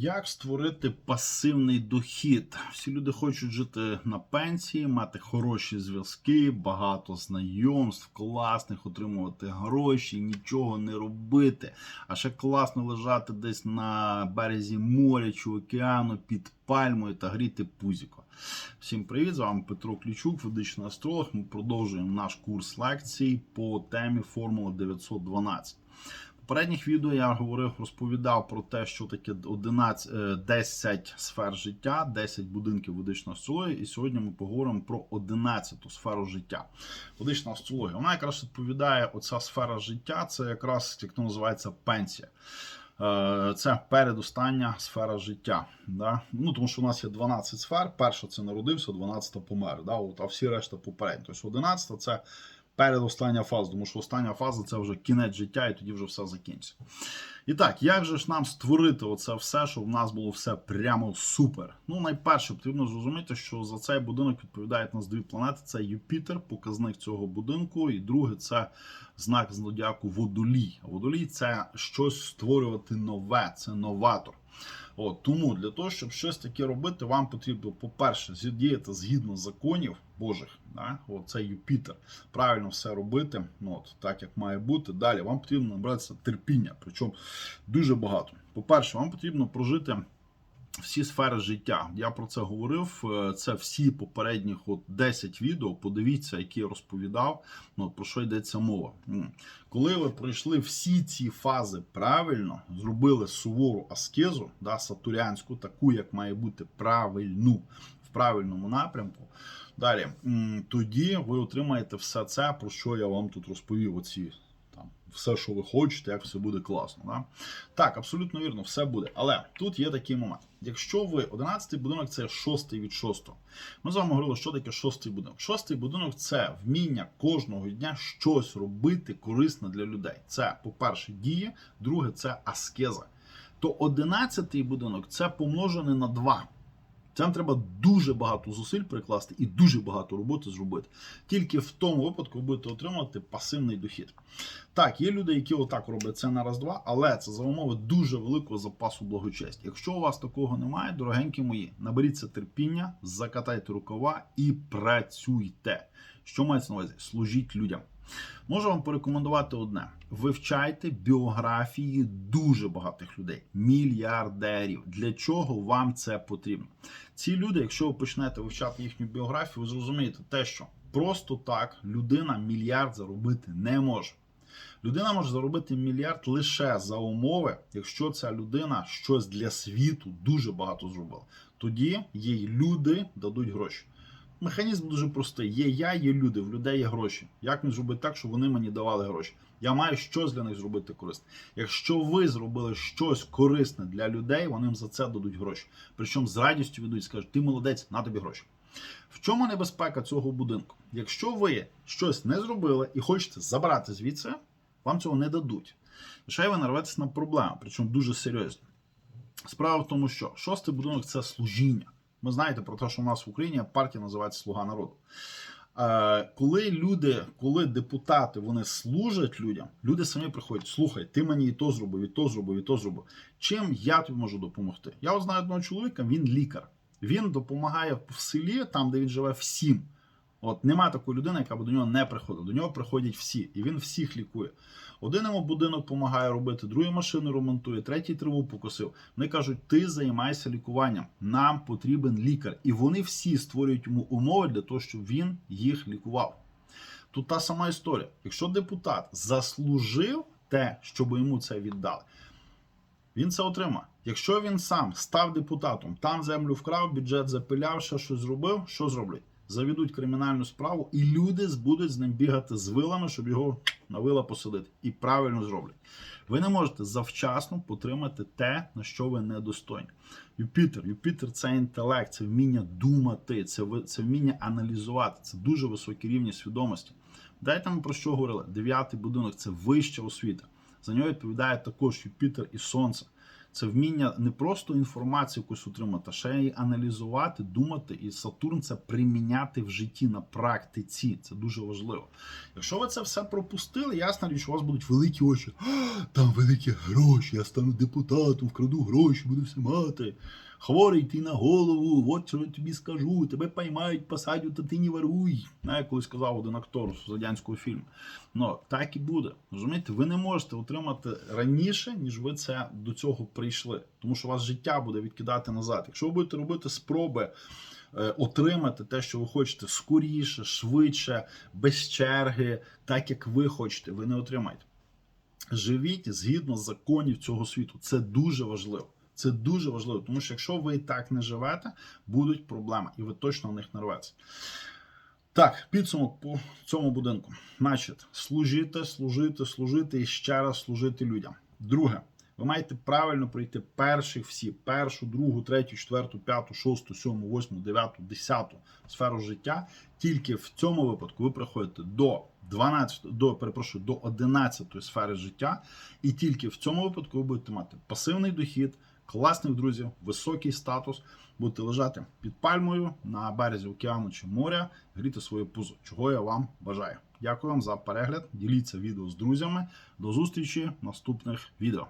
Як створити пасивний дохід? Всі люди хочуть жити на пенсії, мати хороші зв'язки, багато знайомств, класних, отримувати гроші, нічого не робити. А ще класно лежати десь на березі моря чи океану під пальмою та гріти пузіко. Всім привіт! З вами Петро Клічук, ведичний астролог. Ми продовжуємо наш курс лекцій по темі Формула 912. В попередніх відео я говорив, розповідав про те, що таке 11, е, 10 сфер життя, 10 будинків ведичної астрології. І сьогодні ми поговоримо про 11 сферу життя. Ведична астрологія. Вона якраз відповідає, оця сфера життя, це якраз як то називається пенсія. Е, Це передостання сфера життя. Да? Ну, Тому що у нас є 12 сфер. Перша це народився, 12 помер. Да? От, а всі решта попередні. Тобто 11 це передостання фаза, тому що остання фаза це вже кінець життя, і тоді вже все закінчиться. І так, як же ж нам створити оце все, щоб в нас було все прямо супер? Ну, найперше, потрібно зрозуміти, що за цей будинок відповідають нас дві планети: це Юпітер, показник цього будинку, і друге це знак зодіаку Водолій. Водолій це щось створювати нове, це новатор. От, тому для того, щоб щось таке робити, вам потрібно, по-перше, діяти згідно законів Божих. Да? От, це Юпітер. Правильно все робити, ну, от, так як має бути. Далі вам потрібно набратися терпіння, причому дуже багато. По-перше, вам потрібно прожити. Всі сфери життя. Я про це говорив. Е, Це всі попередніх от 10 відео. Подивіться, які я розповідав. Ну, про що йдеться мова. Коли ви пройшли всі ці фази правильно, зробили сувору аскезу, да, сатурянську, таку, як має бути правильну, в правильному напрямку. Далі, тоді ви отримаєте все це, про що я вам тут розповів. Оці все, що ви хочете, як все буде класно. Да? Так, абсолютно вірно, все буде. Але тут є такий момент. Якщо ви 11-й будинок це шостий від шостого. Ми з вами говорили, що таке шостий будинок. Шостий будинок це вміння кожного дня щось робити корисне для людей. Це, по-перше, діє, друге це аскеза. То 11-й будинок це помножене на 2. Це треба дуже багато зусиль прикласти і дуже багато роботи зробити. Тільки в тому випадку ви будете отримувати пасивний дохід. Так, є люди, які отак роблять це на раз-два, але це за умови дуже великого запасу благочесті. Якщо у вас такого немає, дорогенькі мої, наберіться терпіння, закатайте рукава і працюйте. Що мається на увазі? Служіть людям. Можу вам порекомендувати одне: вивчайте біографії дуже багатих людей, мільярдерів. Для чого вам це потрібно? Ці люди, якщо ви почнете вивчати їхню біографію, ви зрозумієте те, що просто так людина мільярд заробити не може. Людина може заробити мільярд лише за умови, якщо ця людина щось для світу дуже багато зробила. Тоді їй люди дадуть гроші. Механізм дуже простий. Є я, є люди, в людей є гроші. Як мені зробити так, щоб вони мені давали гроші? Я маю щось для них зробити корисне. Якщо ви зробили щось корисне для людей, вони за це дадуть гроші. Причому з радістю відуть і скажуть, ти молодець, на тобі гроші. В чому небезпека цього будинку? Якщо ви щось не зробили і хочете забрати звідси, вам цього не дадуть. Лише ви нарветесь на проблему, причому дуже серйозно. Справа в тому, що шостий будинок це служіння. Ви знаєте про те, що у нас в Україні партія називається Слуга народу. Е, Коли люди, коли депутати вони служать людям, люди самі приходять, слухай, ти мені і то зробив, і то зробив, і то зробив. Чим я тобі можу допомогти? Я знаю одного чоловіка, він лікар. Він допомагає в селі, там, де він живе, всім. От нема такої людини, яка б до нього не приходила. До нього приходять всі, і він всіх лікує. Один йому будинок допомагає робити, другий машину ремонтує, третій триву покосив. Вони кажуть, ти займайся лікуванням. Нам потрібен лікар. І вони всі створюють йому умови для того, щоб він їх лікував. Тут та сама історія. Якщо депутат заслужив те, щоб йому це віддали, він це отримає. Якщо він сам став депутатом, там землю вкрав, бюджет запиляв, ще щось зробив, що зроблять? Заведуть кримінальну справу, і люди будуть з ним бігати з вилами, щоб його на вила посадити. І правильно зроблять. Ви не можете завчасно потримати те, на що ви недостойні. Юпітер, Юпітер це інтелект, це вміння думати, це, це вміння аналізувати, це дуже високі рівні свідомості. Дайте ми про що говорили. Дев'ятий будинок це вища освіта. За нього відповідає також Юпітер і Сонце. Це вміння не просто інформацію якусь отримати, а ще й аналізувати, думати. І Сатурн це приміняти в житті на практиці. Це дуже важливо. Якщо ви це все пропустили, ясна річ, у вас будуть великі очі. Там великі гроші, я стану депутатом, вкраду гроші, буду все мати. Хворий ти на голову, от що я тобі скажу, тебе поймають, посадять, та ти не воруй. Знаю, колись сказав один актор з радянського фільму. Ну, так і буде. Розумієте, ви не можете отримати раніше, ніж ви це до цього прийшли. Тому що вас життя буде відкидати назад. Якщо ви будете робити спроби е, отримати те, що ви хочете, скоріше, швидше, без черги, так як ви хочете, ви не отримаєте. Живіть згідно законів цього світу. Це дуже важливо. Це дуже важливо, тому що якщо ви так не живете, будуть проблеми, і ви точно в них нарветеся. Так, підсумок по цьому будинку. Значить, служити, служити, служити і ще раз служити людям. Друге, ви маєте правильно пройти перших всі: першу, другу, третю, четверту, п'яту, шосту, сьому, восьму, дев'яту, десяту сферу життя. Тільки в цьому випадку ви приходите до 12, до перепрошую, до 11 сфери життя, і тільки в цьому випадку ви будете мати пасивний дохід, класних друзів, високий статус, будете лежати під пальмою на березі океану чи моря, гріти своє пузо, чого я вам бажаю. Дякую вам за перегляд. Діліться відео з друзями. До зустрічі в наступних відео.